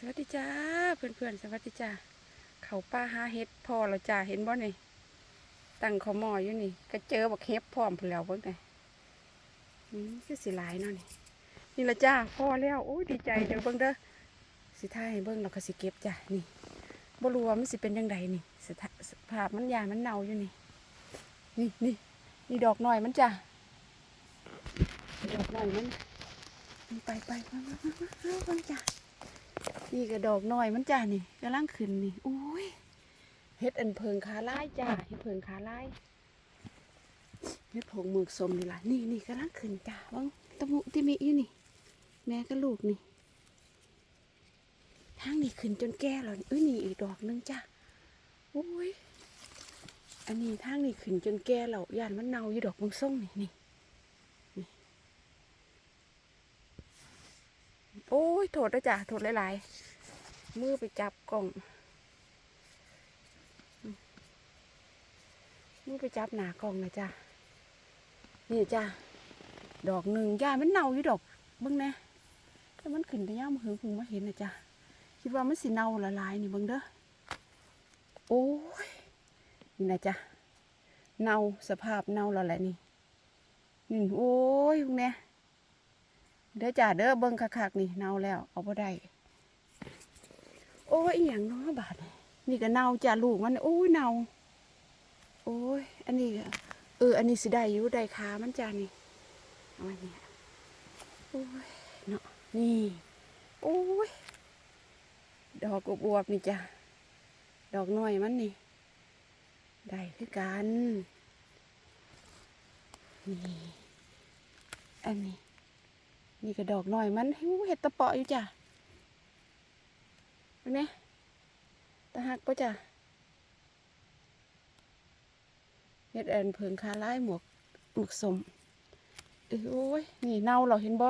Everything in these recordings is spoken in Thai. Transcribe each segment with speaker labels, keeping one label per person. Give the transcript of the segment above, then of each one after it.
Speaker 1: สวัสดีจ้าเพื่อนๆสวัสดีจ้าเขาป้าหาเฮ็ดพอแล้วจ้าเห็นบ่นี่ตั้งขาหมออยู่นี่ ก็เจอบักเฮ็บพร้อมพู้นแล้วเบิ่งไงอืมคือสิหลายเนาะนี่นี่ละจ้าพอแล้วโอ้ยดีใจเด้อเบิ่งเด้อสิท่ายให้เบิ่งเราก็สิเก็บจ้านี่บ่รู้ว่ามันสิเป็นยังไงนี่สถาสภาพมันยามันเน่าอยู่นี่ นี่นี่นี่ดอกหน่อยมันจ้าดอกหน่อยมันนี่ไปไปไปไปไปไปไปจ้า นี่ก็ดอกน้อยมันจ้านี่กำลังขึ้นนี่อุ้ยเฮ็ดอันเพิงขาลายจ้าเฮ็ดเพิงขาลายเฮ็ดผงหมึกสมนี่ล่ะนี่นี่กำลังขึ้นจ้าวังตะมุติมีอยู่นี่ แม่กับลูกนี่ทางนี้ขึ้นจนแก่แล้วนี่เอ้ยนี่อีกดอกหนึงจ้าอุ้ยอันนี้ทางนี้ขึ้นจนแก่แล้วย่านมันเน่าอยู่ดอกบางส่งนี่นี่นี่โอ้ยโทษนะจ้าโทษหลายๆ มือไปจับกล่อง มือไปจับหนากล่องนะจ้ะ นี่จ้ะ ดอกหนึ่งย่ามันเน่าอยู่ดอกเบิ้งแน่แต่มันขึ้นแต่ย่ามหึงพึงมาเห็นนะจ้ะ คิดว่ามันสิเน่าละลายนี่เบิ้งเด้อ โอ้ย นี่นะจ้ะ เน่าสภาพเน่าแล้วแหละนี่นี่โอ้ยพวกเนี้ยเด้อจ้ะเด้อเบิ้งคักๆนี่เน่าแล้ว เอาไ่ได้ โอ้ยอหย่างน้อบาดนี่นี่ก็เน่าจ้าลูกมันโอ้ยเน่าโอ้ยอันนี้ก็เอออันนี้สิได้อยู่ได้ขามันจ้านี่เอาอันนี้โอ้ยเนาะนี่โอ้ยดอกบวบๆนี่จ้าดอกน้อยมันนี่ ได้คือกันนี่อันนี้ นี่ก็ดอกน้อยมันหูเห็ดตะเปาะอยู่จ้า นไหมตาหักปะจ้ะเฮ็ดแอนเพิงคาไล่หมวกหมวกสมเอ้ยโอ้ยนี่เน่าเราเห็นบ่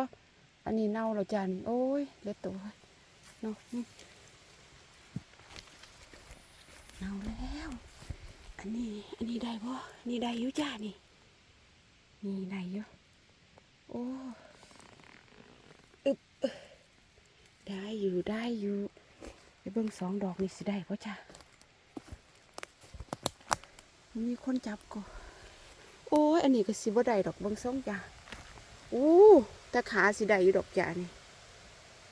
Speaker 1: อันนี้เน่าเราจานโอ้ยเล็ดตัวเนาะเน่าแล้ว อันนี้อันนี้ได้บ่นี่ได้อยู่จ้านี่นี่ได้อยู่โอ้อึบได้อยู่ได้อยู่ เบิ่งสองดอกนี่สิได้เพ่จ้ามีคนจับก็โอ้ยอันนี้ก็สิบ่ได้ดอกเบิ่งสองจ้าอู้แต่ขาสิได้อยู่ดอกจ้านี่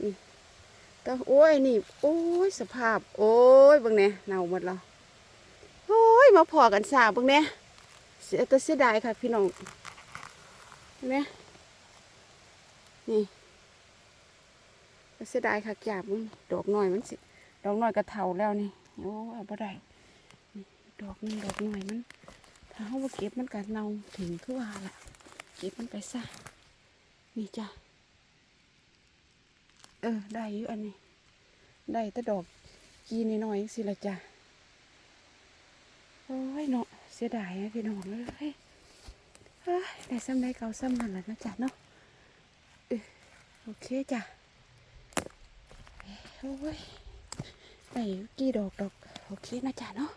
Speaker 1: นี่แต่โอ้ยนี่โอ้ยสภาพ โอ้ยเบิ่งเนี่ยเน่าหมดแล้วโอ้ยมาพอกันสาเบิ่งเนี่ยเสียแต่เสียดายค่ะ พี่น้องเห็นไหมนี่เสียดายค่ะจ้ามึงดอกน้อยมันสิ ดอกน้อยก็เท่าแล้วนี่โอ้เอาบ่ได้ดอกนึงดอกน้อยมัน ถ้าเขาเก็บมันก็เน่าถึงคือว่าละเก็บมันไปซะนี่จ้ะเออได้อยู่อันนี้ ได้แต่ดอกกีนน้อยสิละจ้ะโอ้ยเนาะเสียดายนะพี่น้องเลยได้ซ้ำได้เก่าซ้ำนั่นแหละนะจ๊ะเนาะเออโอเคจ้ะโอ้ย ได้กี่ดอกดอกโอเคนะจ๊ะเนาะ